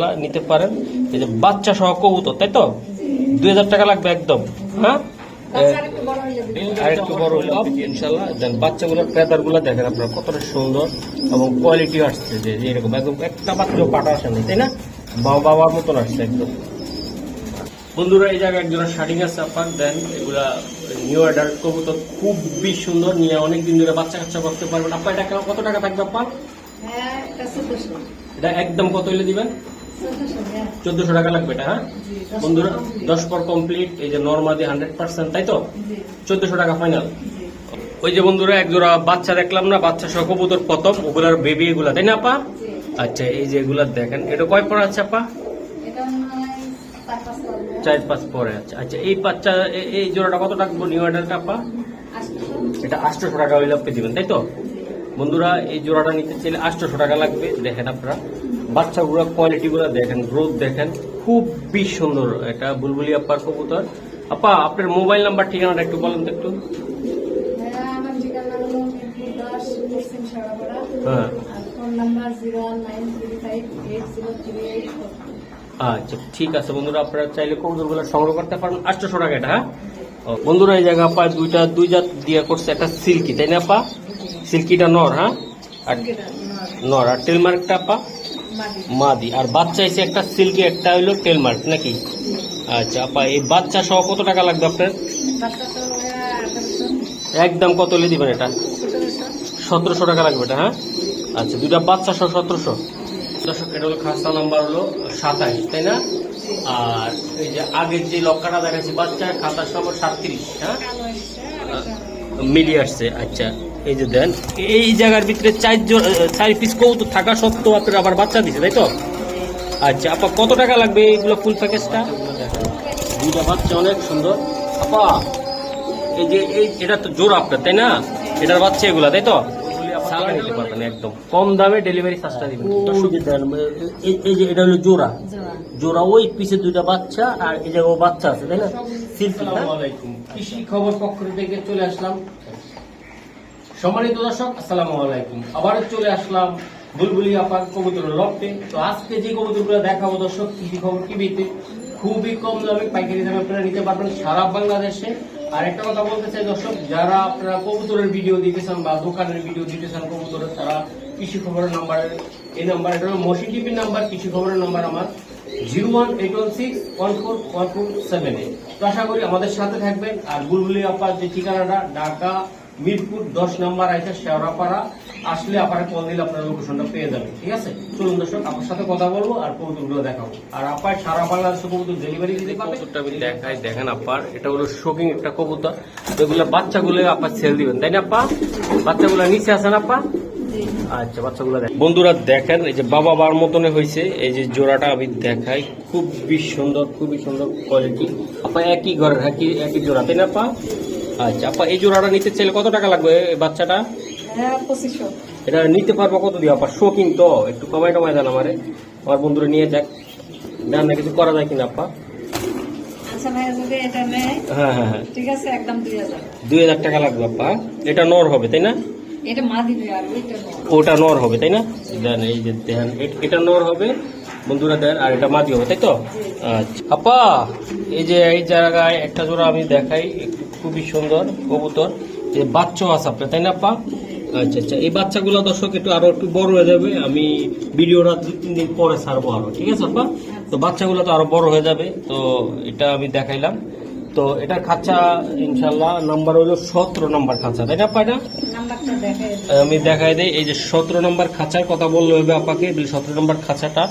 ইনশাল্লাহ নিতে পারেন। এই যে বাচ্চা সহ কবুতর তাই তো? দুই হাজার টাকা লাগবে একদম হ্যাঁ? আর একটু বড় হলে ইনশাল্লাহ দেন বাচ্চাগুলোর ফেদার দেখেন আপনারা কতটা সুন্দর এবং কোয়ালিটি আসছে যে যে এরকম। একদম একটা বাচ্চা পাটা আসে না তাই না? বাবা বাবার মতন আসছে একদম। বন্ধুরা এই জায়গায় শাড়ি গাছ আপনার। দেন এগুলা নিউ অ্যাডাল্ট কবুতর খুবই সুন্দর। নিয়ে অনেক দিন ধরে বাচ্চা কাচ্চা করতে পারবেন। আপনার এটা কত টাকা থাকবে আপনার? এটা একদম কত হইলে দিবেন? চোদ্দশো টাকা লাগবে এটা হ্যাঁ? বন্ধুরা দশ পর কমপ্লিট এই যে নর্মাদি হান্ড্রেড পার্সেন্ট তাই তো? চোদ্দশো টাকা ফাইনাল ওই যে বন্ধুরা এক জোড়া বাচ্চা দেখলাম না বাচ্চা সহ কবুতর প্রথম ওগুলার বেবি এগুলা তাই না আপা? আচ্ছা এই যে এগুলা দেখেন এটা কয় পর আছে আপা? চার পাঁচ পরে। আছে। আচ্ছা এই বাচ্চা এই জোড়াটা কত টাকা নিউ অর্ডারটা আপা? এটা আটশোশো টাকা হইলে আপনি দিবেন তাই তো? বন্ধুরা এই জোড়াটা নিতে চাইলে আটশোশো টাকা লাগবে। দেখেন আপনারা বাচ্চাগুলো কোয়ালিটি গুলো দেখেন গ্রোথ দেখেন খুব খুবই সুন্দর। এটা বুলবুলি আপ্পার কবুতর। আপা আপনার মোবাইল নাম্বার ঠিকানাটা একটু বলেন তো একটু। হ্যাঁ এইট আচ্ছা ঠিক আছে বন্ধুরা আপনারা চাইলে কবুতরগুলো সংগ্রহ করতে পারেন আটশোশো টাকা এটা হ্যাঁ? বন্ধুরা এই জায়গা আপা দুইটা দুই জাত দিয়ে করছে একটা সিল্কি তাই না আপা? সিল্কিটা নর হ্যাঁ? আর নর আর টেলমার্কটা আপা মাদি। আর বাচ্চা এসে একটা সিল্কি একটা হইল টেলমার্ক নাকি? আচ্ছা আপা এই বাচ্চা সহ কত টাকা লাগবে আপনার? একদম কত হলে দিবেন এটা? সতেরোশো। টাকা লাগবে এটা হ্যাঁ? আচ্ছা দুইটা বাচ্চা সহ সতেরোশো। দর্শক এটা হলো খাস্তা নাম্বার হলো সাতাইশ তাই না? আর এই যে আগের যে লক্কাটা দেখাচ্ছি বাচ্চা খাতার নম্বর সাতত্রিশ হ্যাঁ? মিলিয়ে আসছে আচ্ছা। এই যে দেন এই জায়গার ভিতরে চার চার পিস কৌতুক থাকা সত্ত্বেও আপনার আবার বাচ্চা দিছে তাই তো? আচ্ছা আপা কত টাকা লাগবে এইগুলো ফুল প্যাকেজটা? দুইটা বাচ্চা অনেক সুন্দর। আপা এই যে এই এটা তো জোড়া আপনার তাই না? এটার বাচ্চা এগুলা তাই তো? নিতে পারবেন একদম। কম দামে ডেলিভারি চার্জটা দিবেন। এই যে এটা হলো জোড়া। জোড়া। জোড়া ওই পিছে দুইটা বাচ্চা আর এই জায়গায় বাচ্চা আছে তাই না? কৃষি খবর পক্ষ থেকে চলে আসলাম। সম্মানিত দর্শক, আসসালামু আলাইকুম। আবার চলে আসলাম বুলবুলি আপার কবুতর লফটে তো আজকে যে কবুতরগুলো দেখাবো দর্শক, কৃষি খবর টিভিতে, খুবই কম দামে, পাইকারি দামে আপনারা নিতে পারবেন সারা বাংলাদেশে। আর একটা কথা বলতে চাই দর্শক, যারা আপনারা কবুতরের ভিডিও দিতে চান বা দোকানের ভিডিও দিতে চান কবুতরের, তারা কৃষি খবরের নাম্বার এই নাম্বার এটা হলো মসি টিভির নাম্বার কৃষি খবরের নাম্বার আমার zero one eight one six one four one four seven eight তো আশা করি আমাদের সাথে থাকবেন। আর বুলবুলি আপার যে ঠিকানাটা, ঢাকা মিরপুর দশ নম্বর আইসা শেওড়াপাড়া, আসলে আপারে কল দিলে আপনার লোকেশনটা পেয়ে যাবেন ঠিক আছে? চলুন দর্শক, আপনার সাথে কথা বলব আর কবুতরগুলো দেখাবো। আর আপার সারা বাংলাদেশে কবুতর ডেলিভারি দিতে কবুতরটা আমি দেখাই, দেখেন আপার, এটা হলো শোকিং একটা কবুতর। তো এগুলো বাচ্চাগুলো আপার ছেড়ে দিবেন, তাই না আপা? বাচ্চাগুলো নিচে আছেন আপা? আচ্ছা বাচ্চাগুলো বন্ধুরা দেখেন, এই যে বাবা বার মতনে হয়েছে, এই যে জোড়াটা আমি দেখাই, খুবই সুন্দর খুবই সুন্দর কোয়ালিটি আপা, একই ঘরের, একই একই জোড়া, তাই না আপা? আচ্ছা আপা এই জোড়াটা নিতে চাইলে কত টাকা লাগবে এই বাচ্চাটা? হ্যাঁ এটা নিতে পারব কত দিয়ে আপা? শোকিং তো একটু কমাই টমাই দেন আমারে। আমার বন্ধুরা নিয়ে যাক। দেন না কিছু করা যায় কিনা আপা? আচ্ছা হ্যাঁ হ্যাঁ হ্যাঁ। ঠিক আছে একদম দুই হাজার। টাকা লাগবে আপা। এটা নর হবে তাই না? ওটা নর হবে তাই না? দেন এই যে দেন এটা নর হবে। বন্ধুরা দেন আর এটা মাদি হবে তাই তো? আচ্ছা আপা এই যে এই জায়গায় একটা জোড়া আমি দেখাই খুবই সুন্দর কবুতর। যে বাচ্চাও আছে আপনার তাই না আপা? আচ্ছা আচ্ছা এই বাচ্চাগুলো দর্শক একটু আরও একটু বড় হয়ে যাবে আমি ভিডিওটা দু তিন দিন পরে ছাড়বো আরও ঠিক আছে আপা? তো বাচ্চাগুলো তো আরও বড় হয়ে যাবে তো এটা আমি দেখাইলাম। তো এটা খাঁচা ইনশাল্লাহ নাম্বার হলো সতেরো নম্বর খাঁচা তাই না আপা এটা? আমি দেখাই দেই এই যে সতেরো নম্বর খাঁচার কথা বলল হবে আপাকে সতেরো নম্বর খাঁচাটা।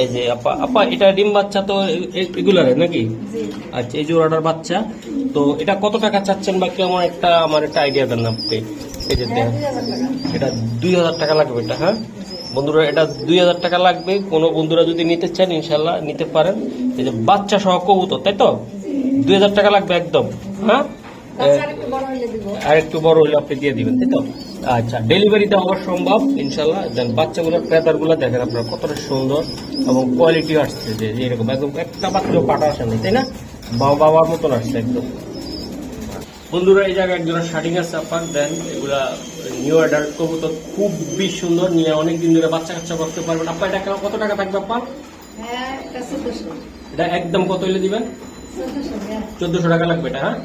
এই যে আপা আপা এটা ডিম বাচ্চা তো এগুলারে নাকি? আচ্ছা এই জোড়াটার বাচ্চা তো এটা কত টাকা চাচ্ছেন বা কেমন একটা আমার একটা আইডিয়া দেন আপনি? এই যে এটা দুই হাজার টাকা লাগবে এটা হ্যাঁ? বন্ধুরা এটা দুই হাজার টাকা লাগবে কোনো বন্ধুরা যদি নিতে চান ইনশাল্লাহ নিতে পারেন। এই যে বাচ্চা সহ কবুতর তাই তো? দুই হাজার টাকা লাগবে একদম হ্যাঁ? বাচ্চা একটু বড় হইলে আর একটু বড় হলে আপনি দিয়ে দিবেন তাই তো? আচ্ছা ডেলিভারি দেওয়া সম্ভব ইনশাল্লাহ দেন বাচ্চাগুলোর ফেদারগুলো দেখেন আপনারা কতটা সুন্দর এবং কোয়ালিটি আসছে যে এরকম একদম একটা বাচ্চা পাটা আসে না তাই না? বাবা বাবার মতন আসছে একদম। বন্ধুরা এই জায়গায় একজন শার্টিং আছে আপনার দেন এগুলা নিউ অ্যাডাল্ট কবুতর খুবই সুন্দর নিয়ে অনেক দিন ধরে বাচ্চা কাচ্চা করতে পারবেন আপনার এটা কত টাকা থাকবে আপনার হ্যাঁ এটা এটা একদম কত হইলে দিবেন? চোদ্দশো টাকা লাগবে এটা হ্যাঁ?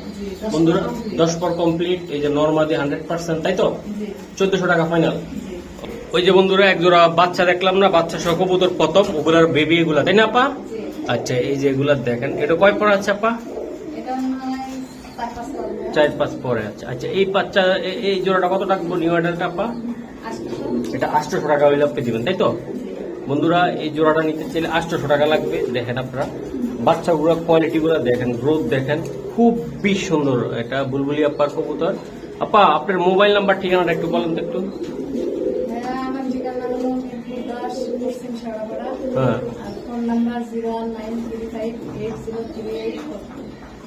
বন্ধুরা দশ পর কমপ্লিট এই যে নর্মাদি হান্ড্রেড পার্সেন্ট তাই তো? চোদ্দশো টাকা ফাইনাল ওই যে বন্ধুরা এক জোড়া বাচ্চা দেখলাম না? বাচ্চা সহ কবুতর প্রথম ওগুলার বেবি এগুলা তাই না আপা? আচ্ছা এই যে এগুলা দেখেন এটা কয় পর আছে আপা? চার পাঁচ পরে। আছে। আচ্ছা এই বাচ্চা এই জোড়াটা কত টাকা নিউ অর্ডারটা আপা? এটা আটশোশো টাকা হইলে আপনি দিবেন তাই তো? বন্ধুরা এই জোড়াটা নিতে চাইলে আটশোশো টাকা লাগবে দেখেন আপনারা। বাচ্চাগুলো কোয়ালিটি গুলো দেখেন গ্রোথ দেখেন খুব খুবই সুন্দর এটা বুলবুলি আপ্পার কবুতর। আপা আপনার মোবাইল নাম্বার ঠিকানাটা একটু বলেন তো একটু। হ্যাঁ হ্যাঁ।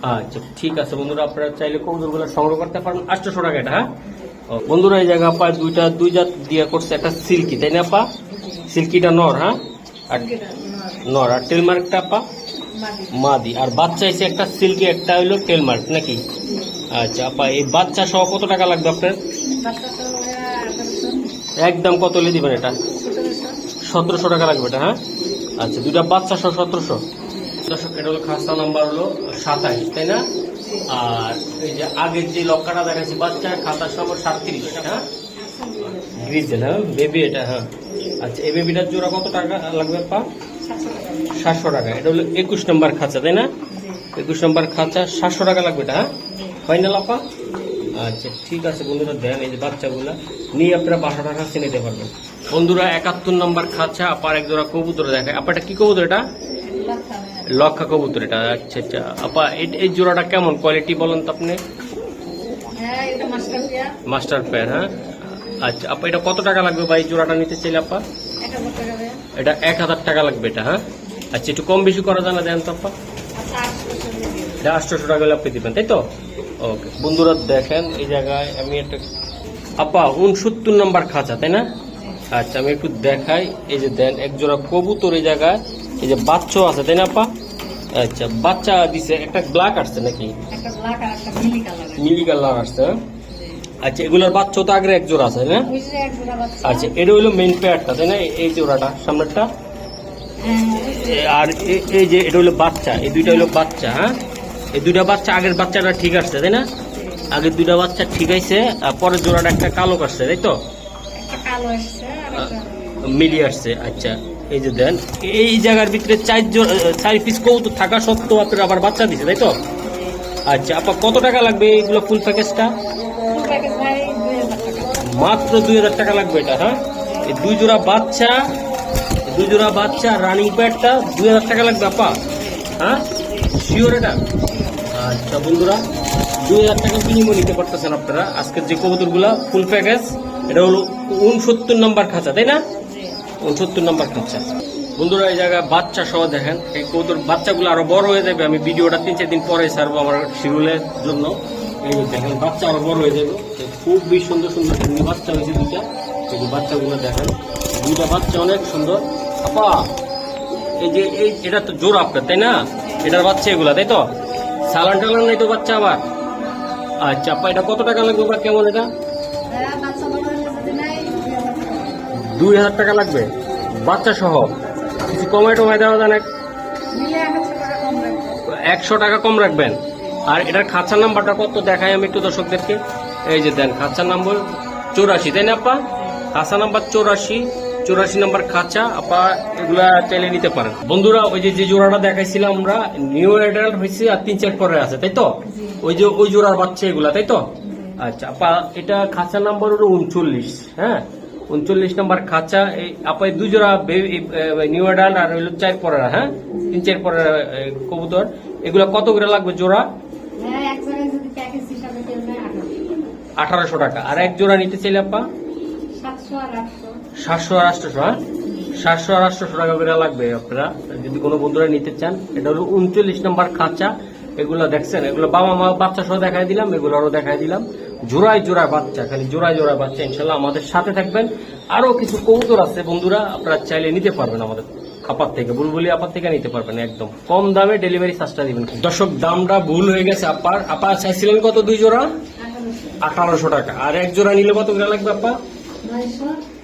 আচ্ছা ঠিক আছে বন্ধুরা আপনারা চাইলে কবুতরগুলো সংগ্রহ করতে পারেন। আটশোশো টাকা এটা হ্যাঁ? ও, বন্ধুরা এই জায়গা আপা দুইটা দুই জাত দিয়ে করছে একটা সিল্কি তাই না আপা? সিল্কিটা নর হ্যাঁ? আর নর। আর টেলমার্কটা আপা? মাদি। আর বাচ্চা এসে একটা সিল্কি, একটা হইল টেলমার্ক, নাকি? আচ্ছা আপা, এই বাচ্চা সহ কত টাকা লাগবে আপনার? একদম কত হলে দিবেন এটা? সতেরোশো টাকা লাগবে এটা হ্যাঁ? আচ্ছা দুটা বাচ্চা সহ সতেরোশো। দর্শক, এটা হলো খাস্তা নাম্বার হলো সাতাইশ, তাই না? আর এই যে আগের যে লক্কাটা দেখাচ্ছি বাচ্চা খাতার নম্বর সাতত্রিশ হ্যাঁ? গ্রিজেল হ্যাঁ? বেবি এটা হ্যাঁ। আচ্ছা এই বেবিটার জোড়া কত টাকা লাগবে পা সাতশো টাকা। এটা হলো একুশ নম্বর খাঁচা তাই না? একুশ নম্বর খাঁচা সাতশো টাকা লাগবে এটা হ্যাঁ? ফাইনাল আপা আচ্ছা ঠিক আছে বন্ধুরা দেন এই যে বাচ্চাগুলা। নিয়ে আপনারা বাসা টাকা কিনে নিতে পারবেন। বন্ধুরা একাত্তর নম্বর খাঁচা আপার এক জোড়া কবুতর দেখায়। আপা এটা কি কবুতর এটা? লক্ষা কবুতর এটা আচ্ছা আচ্ছা। আপা এই- জোড়াটা কেমন? কোয়ালিটি বলেন তো আপনি। হ্যাঁ মাস্টার পেয়ার। হ্যাঁ? আচ্ছা আপা এটা কত টাকা লাগবে বা এই জোড়াটা নিতে চাইলে আপা? এটা এক হাজার টাকা লাগবে এটা হ্যাঁ? আচ্ছা একটু কম বেশি করা জানা দেন তো আপা? এটা আটশোশো টাকা হলে আপনি দিবেন তাই তো? ওকে বন্ধুরা দেখেন এই জায়গায় আমি একটা আপা উনসত্তর নম্বর খাঁচা তাই না? আচ্ছা আমি একটু দেখাই এই যে দেন এক জোড়া কবুতর এই জায়গায় এই যে বাচ্চাও আছে তাই না আপা? আচ্ছা বাচ্চা দিছে একটা ব্ল্যাক আসছে নাকি? মিলি কালার আসছে? আচ্ছা এগুলোর বাচ্চাও তো আগে এক জোড়া আছে না? যে বাচ্চা। আচ্ছা এটা হলো মেইন পেয়ারটা তাই না? এই- জোড়াটা সামনেরটা? আর এই যে এটা হলো বাচ্চা এই দুইটা হলো বাচ্চা হ্যাঁ? এই দুইটা বাচ্চা আগের বাচ্চাটা ঠিক আসছে তাই না? আগের দুইটা বাচ্চা ঠিক আছে আর পরের জোড়াটা একটা কালো আসছে তাই তো? মিলিয়ে আসছে আচ্ছা এই যে দেন এই জায়গার ভিতরে চার জোড়া চার পিস কৌতুক থাকা সত্ত্বেও আপনার আবার বাচ্চা দিছে তাই তো? আচ্ছা আপা কত টাকা লাগবে এইগুলো ফুল প্যাকেজটা? মাত্র দুই হাজার টাকা লাগবে এটা হ্যাঁ? এই দুই জোড়া বাচ্চা দুই জোড়া বাচ্চা রানিং প্যাডটা দুই হাজার টাকা লাগবে, আপা। হ্যাঁ? শিওর এটা? আচ্ছা বন্ধুরা, দুই হাজার টাকা বিনিময় নিতে পারতেছেন আপনারা। আজকের যে কবুতরগুলা ফুল প্যাকেজ এটা হলো উনসত্তর নম্বর খাঁচা, তাই না? উনসত্তর নম্বর খাঁচা। বন্ধুরা, এই জায়গায় বাচ্চা সহ দেখেন, এই কবুতর বাচ্চাগুলো আরও বড় হয়ে যাবে। আমি ভিডিওটা তিন, চার দিন পরে ছাড়বো আমার শিডিউলের জন্য। এই দেখেন, বাচ্চা আরও বড় হয়ে যাবে। খুবই সুন্দর সুন্দর বাচ্চা হয়েছে দুইটা। বাচ্চাগুলো দেখেন, দুইটা বাচ্চা অনেক সুন্দর। আপা এই যে এই এটা তো জোর আপনার তাই না? এটার বাচ্চা এগুলা তাই তো? সালান টালান নাই তো বাচ্চা আবার আচ্ছা আপা এটা কত টাকা লাগবে বা কেমন এটা? হ্যাঁ দুই হাজার টাকা। লাগবে? বাচ্চা সহ? কিছু কমাই টমাই দেওয়া যায় না? একশো টাকা কম রাখবেন। আর এটার খাঁচার নাম্বারটা কত দেখাই আমি একটু দর্শকদেরকে? এই যে দেন খাঁচার নাম্বার চৌরাশি তাই না আপা? খাঁচা নাম্বার চৌরাশি চৌরাশি নাম্বার খাঁচা আপা এগুলা চাইলে নিতে পারেন। বন্ধুরা ওই যে যে জোড়াটা দেখাইছিলাম আমরা নিউ অ্যাডাল্ট হয়েছে আর তিন চার পরে আছে তাই তো? ওই যে ওই জোড়ার বাচ্চা এগুলা তাই তো? আচ্ছা আপা এটা খাঁচা নাম্বার হলো উনচল্লিশ হ্যাঁ? উনচল্লিশ নাম্বার খাঁচা এই আপা এই দুই জোড়া নিউ অ্যাডাল্ট আর হইল চার পরের হ্যাঁ? তিন চার পরের কবুতর। এগুলো কত করে লাগবে জোড়া? হ্যাঁ আঠারোশো টাকা। আর এক জোড়া নিতে চাইলে আপা? সাতশো আর আটশো। সাতশো হ্যাঁ? সাতশো টাকা লাগবে আপনারা। যদি কোনো বন্ধুরা নিতে চান, এটা হলো উনচল্লিশ নাম্বার খাঁচা। এগুলো দেখছেন? এগুলো বাবা মা বাচ্চা সহ দেখাই দিলাম, এগুলো আরও দেখাই দিলাম। জোড়ায় জোড়ায় বাচ্চা, খালি বাচ্চা আমাদের সাথে থাকবেন। আরও কিছু কৌতর আছে বন্ধুরা, আপনারা চাইলে নিতে পারবেন আমাদের আপার থেকে, বুলবুলি আপার থেকে নিতে পারবেন একদম। কম দামে ডেলিভারি চার্জটা দিবেন। দর্শক, দামটা ভুল হয়ে গেছে, আপার আপা চাইছিলেন কত দুই জোড়া? আঠারোশো টাকা। আর এক জোড়া নিলে কত লাগবে আপা?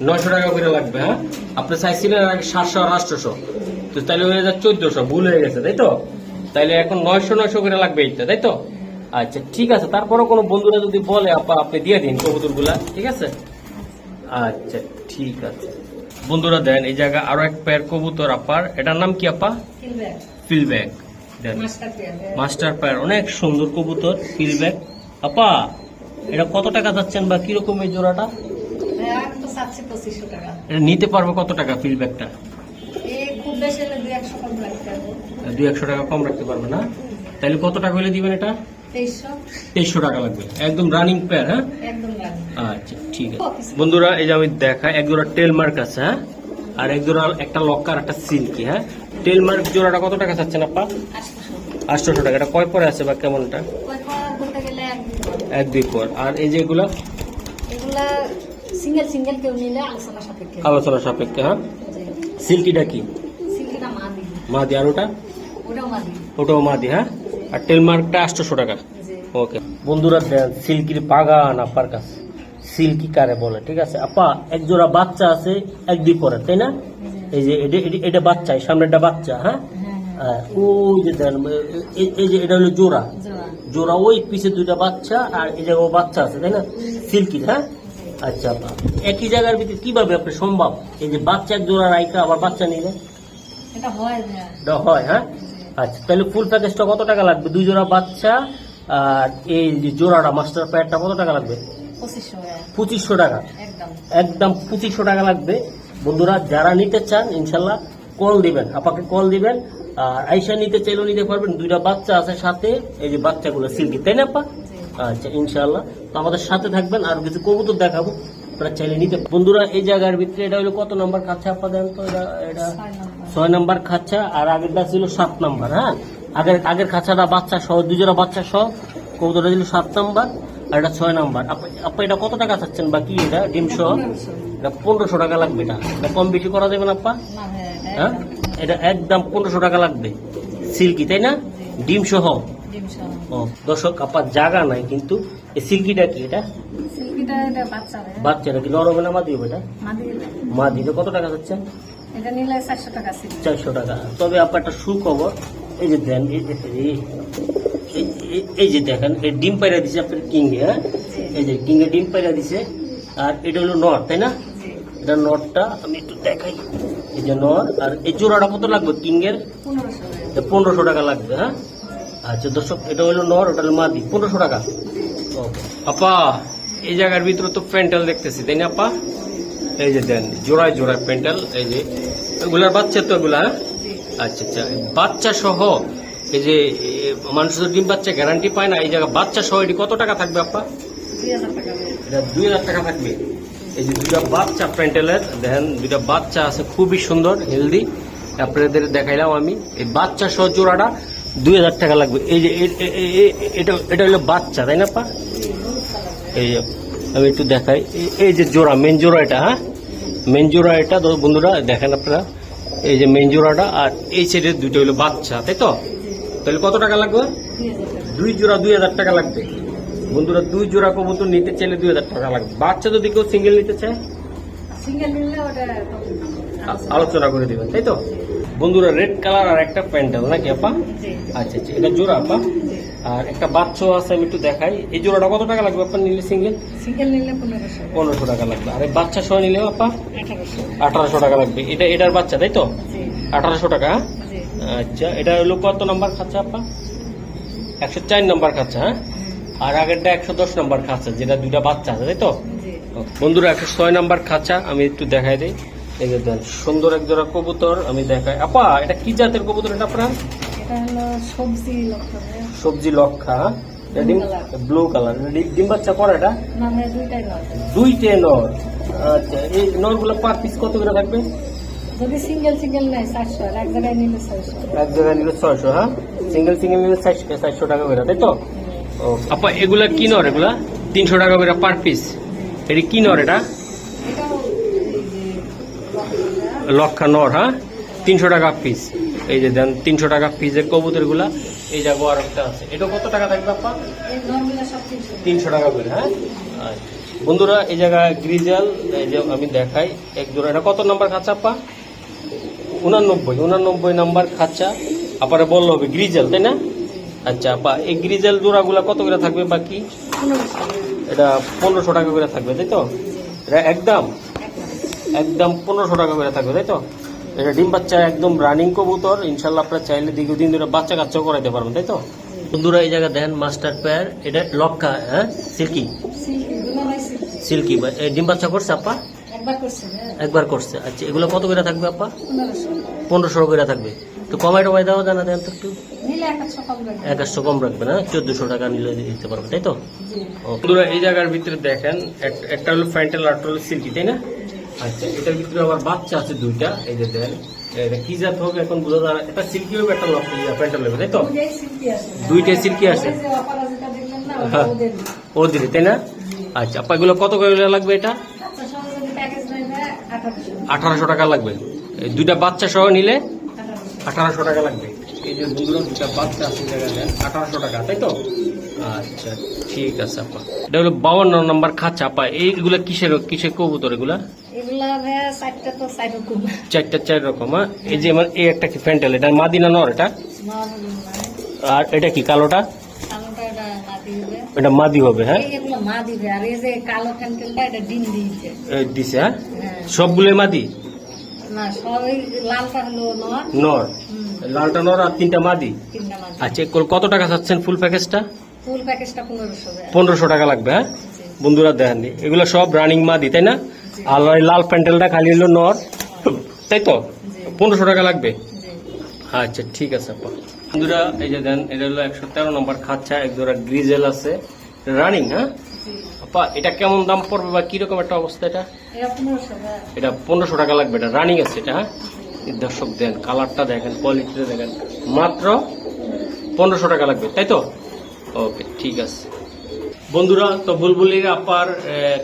নয়শো টাকা করে লাগবে হ্যাঁ? আপনি চাইছিলেন আগে সাতশো আর আটশোশো। তো তাহলে হয়ে যাচ্ছে চোদ্দশো ভুল হয়ে গেছে তাই তো? তাইলে এখন নয়শো নয়শো করে লাগবে এইটা তাই তো? আচ্ছা ঠিক আছে তারপরে কোনো বন্ধুরা যদি বলে আপা আপনি দিয়ে দিন কবুতরগুলা ঠিক আছে? আচ্ছা ঠিক আছে। বন্ধুরা দেন এই জায়গায় আরও এক পেয়ার কবুতর আপার। এটার নাম কি আপা? ফিলব্যাক দেন। মাস্টার পেয়ার অনেক সুন্দর কবুতর ফিলব্যাক আপা এটা কত টাকা যাচ্ছেন বা কীরকম এই জোড়াটা? আমি পঁচিশশো টাকা। এটা নিতে পারবে কত টাকা ফিলব্যাকটা এই খুব বেশি হলে দুই একশো কম রাখতে হবে দুই একশো টাকা কম রাখতে পারবে না? তাহলে কত টাকা হলে দিবেন এটা? তেইশশো। টাকা লাগবে। একদম রানিং পেয়ার হ্যাঁ? আচ্ছা ঠিক আছে। বন্ধুরা এই যে আমি দেখাই এক জোড়া টেল মার্ক আছে হ্যাঁ? আর এক জোড়া একটা লক্কার একটা সিল্কি হ্যাঁ? টেল মার্ক জোড়াটা কত টাকা চাচ্ছেন আপা? আটশোশো টাকা। এটা কয় পরে আছে বা কেমনটা? এক দুই পর। আর এই যে এগুলো এগুলা সিঙ্গেল সিঙ্গেল কেউ নিলে আলোচনা সাপেক্ষে। আলোচনা সাপেক্ষে হ্যাঁ? সিল্কিটা কি? সিল্কিটা মা দিবি মাদি আর ওটা? ওটাও মা দিবি ওটাও মাদি হ্যাঁ? আর টেল মার্কটা আটশোশো টাকা। ওকে। বন্ধুরা সিল্কির বাগান আপার কাছে। সিল্কি কারে বলে ঠিক আছে? আপা এক জোড়া বাচ্চা আছে এক দুই পরে তাই না? এই যে এটা- বাচ্চা এই সামনেটা বাচ্চা হ্যাঁ? হ্যাঁ হ্যাঁ। ওই যে এই- যে এটা হলো জোড়া। জোড়া। ওই পিছে দুইটা বাচ্চা আর এই জায়গায় বাচ্চা আছে তাই না? সিল্কি হ্যাঁ? আচ্ছা। একই জায়গার ভিতরে কীভাবে আপনি সম্ভব? এই যে বাচ্চা এক জোড়া রাইকা আবার বাচ্চা নিলে? এটা হয় হয় হ্যাঁ? আচ্ছা তাহলে ফুল প্যাকেজটা কত টাকা লাগবে? দুই জোড়া বাচ্চা আর এই যে জোড়াটা মাস্টার প্যাডটা কত টাকা লাগবে? পঁচিশশো টাকা। একদম। একদম পঁচিশশো টাকা লাগবে। বন্ধুরা যারা নিতে চান ইনশাল্লাহ কল দিবেন। আপাকে কল দিবেন। আর আইসা নিতে চাইলেও নিতে পারবেন। দুইটা বাচ্চা আছে সাথে এই যে বাচ্চাগুলো সিল্কি। তাই না আপা? আচ্ছা ইনশাল্লাহ তো আমাদের সাথে থাকবেন আর কিছু কবুতর দেখাবো। আপনারা চাইলে নিতে বন্ধুরা এই জায়গার ভিতরে এটা হলো কত নম্বর খাচ্ছে আপা দেন তো এটা এটা ছয় নম্বর। ছয় নাম্বার খাঁচা আর আগেরটা ছিল সাত নাম্বার হ্যাঁ? আগের আগের খাঁচাটা বাচ্চা সহ দুজোড়া বাচ্চা সহ কবুতরটা ছিল সাত নাম্বার আর এটা ছয় নাম্বার। আপনি এটা কত টাকা চাচ্ছেন বা কি এটা? ডিম সহ? এটা পনেরোশো টাকা লাগবে এটা। এটা কম বেশি করা যাবে না আপা? এটা হ্যাঁ? এটা একদম পনেরোশো টাকা লাগবে। সিল্কি তাই না? ডিম সহ। ও দর্শক আপার জায়গা নাই কিন্তু এই সিল্কিটা কি এটা? সিল্কিটা এটা বাচ্চা ভাইয়া বাচ্চাটা কি নরমে না মা দিবে এটা? মা দিলে কত টাকা চাচ্ছেন চারশো টাকা তবে আপনার একটা সুখবর এই যে দেন এই যে দেখেন এই ডিম পাইরা দিছে আপনার কিংয়ে হ্যাঁ? এই যে কিংয়ে ডিম পাইরা দিছে আর এটা হলো নর তাই না? এটা নরটা আমি একটু দেখাই। এই যে নর আর এই জোড়াটা কত লাগবে কিংয়ের পনেরোশো টাকা লাগবে হ্যাঁ? আচ্ছা দর্শক এটা হলো নর ওটা হলো মাদি পনেরোশো টাকা। আপা এই জায়গার ভিতরে তো প্যান্টেল দেখতেছি তাই না আপা? এই যে দেন জোড়ায় জোড়ায় প্যান্টেল এই যে এগুলার বাচ্চা তো এগুলা হ্যাঁ? আচ্ছা আচ্ছা বাচ্চা সহ এই যে এ, মানুষ তো ডিম বাচ্চা গ্যারান্টি পায় না এই জায়গা বাচ্চা সহ এটি কত টাকা থাকবে আপা? এটা দুই হাজার টাকা থাকবে। এই যে দুইটা বাচ্চা প্যান্টেলের দেখেন দুইটা বাচ্চা আছে খুবই সুন্দর হেলদি। আপনাদের দেখাইলাম আমি এই বাচ্চা সহ জোড়াটা দুই হাজার টাকা লাগবে। এই যে এটা এটা হলো বাচ্চা, তাই না, পা? এই যে, আমি একটু দেখাই। এই- যে জোড়া মেন জোড়া এটা হ্যাঁ? মেন জোড়া এটা বন্ধুরা দেখেন আপনারা। এই যে মেন জোড়াটা, আর এই সাইডের দুটো হলো বাচ্চা, তাই তো? তাহলে কত টাকা লাগবে? দুই জোড়া, দুই হাজার টাকা লাগবে। বন্ধুরা, দুই জোড়া কবুতর নিতে চাইলে দুই হাজার টাকা লাগবে। বাচ্চা যদি কেউ সিঙ্গেল নিতে চায়? সিঙ্গেল নিলে ওটা আলোচনা করে দেবেন তাই তো? বন্ধুরা রেড কালার আর একটা প্যান্ডেল নাকি আপা? আচ্ছা আচ্ছা এটা জোড়া আপা। আর একটা বাচ্চাও আছে আমি একটু দেখাই। এই জোড়াটা কত টাকা লাগবে আপনার নিলে সিঙ্গেল সিঙ্গেল নিলে পনেরোশো। টাকা লাগবে। আর বাচ্চা সহ নিলে আপা? আঠারোশো। টাকা লাগবে। এটা এটার বাচ্চা তাই তো? আঠারোশো টাকা? হ্যাঁ? আচ্ছা এটা হলো কত নাম্বার খাচ্ছে আপা? একশো চার নাম্বার খাচ্ছে হ্যাঁ? আর আগেরটা একশো দশ নাম্বার খাচ্ছে যেটা দুইটা বাচ্চা আছে তাই তো? বন্ধুরা একশো ছয় নাম্বার খাঁচা আমি একটু দেখাই দিই। এই যে দেন সুন্দর এক জোড়া কবুতর আমি দেখাই। আপা এটা কি জাতের কবুতর এটা আপনার? এটা হলো সবজি লক্ষ্য ভাইয়া সবজি লক্ষা। ব্লু কালার ডিম বাচ্চা করে এটা? দুইটাই নর। আচ্ছা এই নরগুলো পার পিস কত করে থাকবে? যদি সিঙ্গেল সিঙ্গেল নেয় চারশো আর এক জায়গায় নিলে ছয়শো। এক জায়গায় নিলে ছয়শো হ্যাঁ? সিঙ্গেল সিঙ্গেল নিলে চারশো চারশো টাকা করে তাই তো? ও আপা এগুলা কি নর এগুলা? তিনশো টাকা করে পার পিস এটি কি নর এটা এটাও এই যে লক্ষ্য লক্ষা নর হ্যাঁ? তিনশো টাকা পিস এই যে দেন তিনশো টাকা পিসের কবুতরগুলা এই জায়গা আর একটা আছে। এটা কত টাকা থাকবে আপা? তিনশো টাকা করে হ্যাঁ? আচ্ছা। বন্ধুরা এই জায়গায় গ্রিজাল এই যে আমি দেখাই এক জোড়া। এটা কত নাম্বার খাচ্ছে আপা? উনানব্বই উনানব্বই নাম্বার খাঁচা। আপারে বলল হবে গ্রিজেল তাই না? আচ্ছা আপা এই গ্রিজেল জোড়াগুলা কত করে থাকবে বাকি? এটা পনেরোশো টাকা করে থাকবে তাই তো? এটা একদম একদম পনেরোশো টাকা করে থাকবে তাই তো? এটা ডিম বাচ্চা একদম রানিং কবুতর ইনশাল্লাহ আপনারা চাইলে দীর্ঘদিন ধরে বাচ্চা কাচ্চাও করাইতে পারবেন তাই তো? বন্ধুরা এই জায়গা দেন মাস্টার পেয়ার এটা লক্কা হ্যাঁ? সিল্কি? সিল্কি ডিম বাচ্চা করছে আপা? একবার করছে হ্যাঁ। একবার করছে আচ্ছা এগুলো কত করে থাকবে আপা? পনেরোশো। করে থাকবে। তো কমাই টমাই দেওয়া জানা দেন তো একটু। এক একশো কম রাখবে না চোদ্দশো টাকা নিলে দিতে পারবে তাই তো? বন্ধুরা এই জায়গার ভিতরে দেখেন একটা হলো ফ্যান্টেল আর হলো সিল্কি তাই না? আচ্ছা এটার ভিতরে আবার বাচ্চা আছে দুইটা এই যে দেন এটা কি জাত হবে এখন বোঝা যায় না। একটা সিল্কি হবে একটা লক ফ্যান্টেল হবে তাই তো? দুইটাই সিল্কি আছে। না ওটা হ্যাঁ। ও তাই না? আচ্ছা আপা এগুলো কত করে লাগবে এটা? আচ্ছা আঠারোশো। টাকা লাগবে। দুইটা বাচ্চা সহ নিলে আঠারোশো। টাকা লাগবে। এই যে বন্ধুরা দুটা বাচ্চা আছে জায়গা দেন আঠারোশো টাকা তাই তো? আচ্ছা ঠিক আছে আপা। এটা হলো বাউন্ন নম্বর খাঁচা আপা। এইগুলা কিসের কিসের কবুতর এগুলা? চারটা চার রকম। হ্যাঁ? এই যে মানে এই একটা কি এটা মাদিনা নর এটা? আর এটা কি কালোটা? এটা মাদি হবে। হ্যাঁ? দিছে হ্যাঁ? হ্যাঁ। সবগুলো মাদি? লালটা হলো নর। লালটা নর আর তিনটা মাদি? আচ্ছা কত টাকা চাচ্ছেন ফুল প্যাকেজটা? ফুল প্যাকেজটা পনেরোশো টাকা লাগবে হ্যাঁ? বন্ধুরা দেখেননি এগুলো সব রানিং মাদি তাই না? আর ওই লাল প্যান্ডেলটা খালি হলো নর। তাই তো? পনেরোশো টাকা লাগবে? আচ্ছা ঠিক আছে আপা। বন্ধুরা এই যে দেন এটা হলো একশো তেরো নম্বর খাচ্ছা এক জোড়া গ্রিজেল আছে। রানিং হ্যাঁ? আপা এটা কেমন দাম পড়বে বা কীরকম একটা অবস্থা এটা? এটা পনেরোশো পনেরোশো টাকা লাগবে এটা রানিং আছে এটা হ্যাঁ? দর্শক দেন কালারটা দেখেন কোয়ালিটিটা দেখেন। মাত্র পনেরোশো টাকা লাগবে তাই তো? ওকে ঠিক আছে। বন্ধুরা, তো বুলবুলির আপার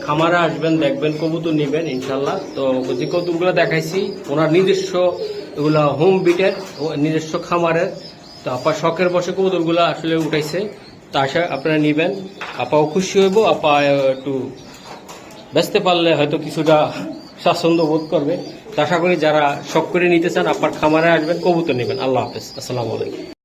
খামারে আসবেন, দেখবেন, কবুতর নেবেন ইনশাল্লাহ তো যে কবুতরগুলো দেখাইছি, ওনার নিজস্ব, এগুলা হোম বিটের নিজস্ব খামারের। তো আপা শখের বসে কবুতরগুলো আসলে উঠাইছে। তো আশা আপনারা নেবেন। আপাও খুশি হইব, আপা একটু বেচতে পারলে হয়তো কিছুটা স্বাচ্ছন্দ্য বোধ করবে। তো আশা করি যারা শখ করে নিতে চান আপনার খামারে আসবেন, কবুতর নেবেন। আল্লাহ হাফেজ। আসসালামু আলাইকুম।